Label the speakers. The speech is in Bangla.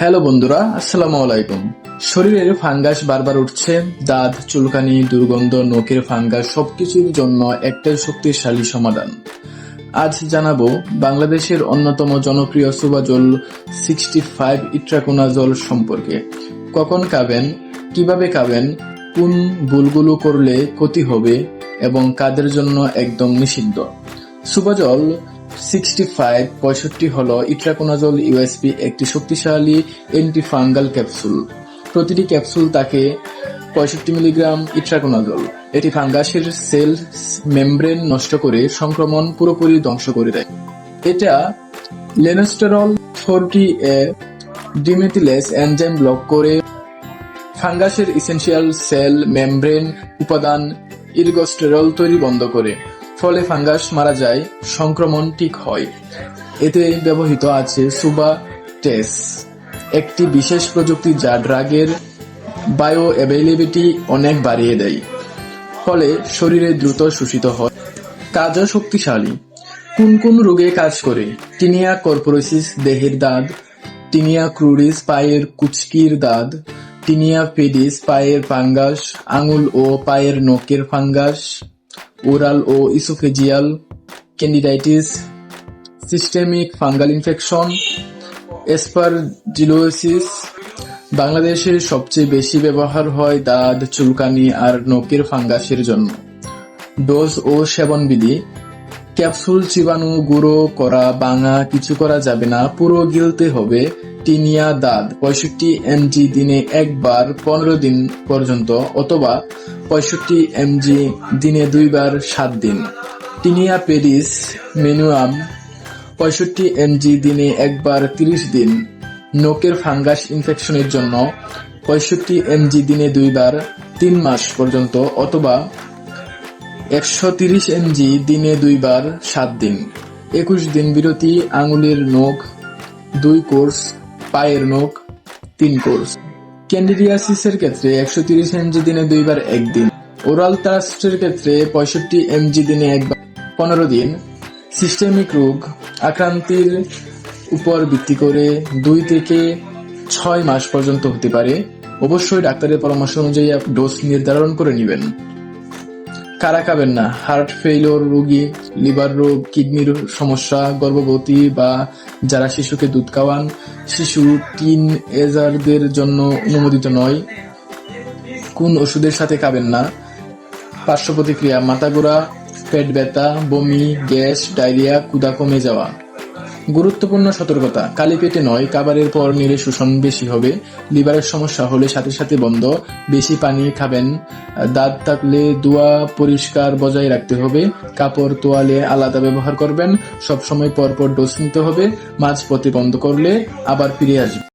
Speaker 1: হ্যালো বন্ধুরা, আসসালামু আলাইকুম। শরীরের ফাঙ্গাস বারবার উঠছে, দাঁত, চুলকানি, দুর্গন্ধ, নখের ফাঙ্গাস সবকিছুর জন্য একটাই শক্তিশালী সমাধান। আজ জানাব বাংলাদেশের অন্যতম জনপ্রিয় সুবাজল সিক্সটি ফাইভ ইট্রাকোনাজল সম্পর্কে। কখন খাবেন, কীভাবে খাবেন, কোন ভুলগুলো করলে ক্ষতি হবে এবং কাদের জন্য একদম নিষিদ্ধ। সুবাজল সিক্সটি ফাইভ পঁয়ষট্টি হল ইট্রাকোনাজল ইউএসপি একটি শক্তিশালী অ্যান্টিফাঙ্গাল ক্যাপসুল প্রতিটি ক্যাপসুল তাকে পঁয়ষট্টি মিলিগ্রাম ইট্রাকোনাজল, এটি ফাঙ্গাসের সেল মেমব্রেন নষ্ট করে সংক্রমণ পুরোপুরি ধ্বংস করে দেয়। এটা lanosterol forty A demethylase enzyme block করে ফাঙ্গাসের ইসেনশিয়াল সেল মেমব্রেন উপাদান ইরগোস্টেরল তৈরি বন্ধ করে। ফলে ফাঙ্গাস মারা যায়, সংক্রমণ ঠিক হয়। এতে ব্যবহৃত আছে সুবা টেস, একটি বিশেষ প্রযুক্তি যা ড্রাগের বায়ো অ্যাভেলেবিলিটি অনেক বাড়িয়ে দেয়, ফলে শরীরে দ্রুত শোষিত হয়। কাজও শক্তিশালী। কোন কোন রোগে কাজ করে? টিনিয়া কর্পোরোসিস, দেহের দাঁত টিনিয়া ক্রুরিস, পায়ের কুচকির দাঁত টিনিয়া পেডিস পায়ের ফাঙ্গাস, আঙুল ও পায়ের নখের ফাঙ্গাস। ওরাল ও oesophageal candidiasis systemic fungal infection aspergillosis বাংলাদেশের সবচেয়ে বেশি ব্যবহার হয় দাঁত, চুলকানি আর নখের ফাঙ্গাসের জন্য। ডোজ ও সেবনবিধি। ক্যাপসুল চিবানো গুঁড়ো করা বাঙা কিছু করা যাবে না। পুরো গিলতে হবে। টিনিয়া দাঁত পঁয়ষট্টি এমজি দিনে একবার পনেরো দিন পর্যন্ত অথবা পঁয়ষট্টি এমজি দিনে দুইবার সাত দিন। টিনিয়া পেরিস, মেনুয়াম, পঁয়ষট্টি এমজি দিনে একবার তিরিশ দিন। নখের ফাঙ্গাস ইনফেকশনের জন্য পঁয়ষট্টি এমজি দিনে দুইবার তিন মাস পর্যন্ত অথবা একশো তিরিশ এমজি দিনে দুইবার সাত দিন। একুশ দিন বিরতি, আঙুলের নখ দুই কোর্স পায়ের নখ তিন কোর্স। ক্যান্ডিডিয়াসিসের ক্ষেত্রে একশো তিরিশ এমজি দিনে দুইবার একদিন। ওরাল ট্রাস্টের ক্ষেত্রে পঁয়ষট্টি এমজি দিনে একবার পনেরো দিন। সিস্টেমিক রোগ আক্রান্তির উপর ভিত্তি করে দুই থেকে ছয় মাস পর্যন্ত হতে পারে। অবশ্যই ডাক্তারের পরামর্শ অনুযায়ী ডোজ নির্ধারণ করে নেবেন। কারা খাবেন না? হার্ট ফেইলিওর রোগী লিভার রোগ কিডনির সমস্যা, গর্ভবতী বা যারা শিশুকে দুধ খাওয়ান, শিশু টিন এজারদের জন্য অনুমোদিত নয়। কোন ওষুধের সাথে খাবেন না? পার্শ্ব প্রতিক্রিয়া মাথা ঘোরা, পেট ব্যথা, বমি, গ্যাস, ডায়রিয়া কুদা কমে যাওয়া। গুরুত্বপূর্ণ সতর্কতা। কালি পেটে নয়, কাবারের পর নিলে শোষণ বেশি হবে। লিভারের সমস্যা হলে সাথে সাথে বন্ধ। বেশি পানি খাবেন। দাঁত থাকলে দোয়া পরিষ্কার বজায় রাখতে হবে। কাপড় তোয়ালে আলাদা ব্যবহার করবেন। সবসময় পরপর ডোজ নিতে হবে। মাঝপথে বন্ধ করলে আবার ফিরে আসবে।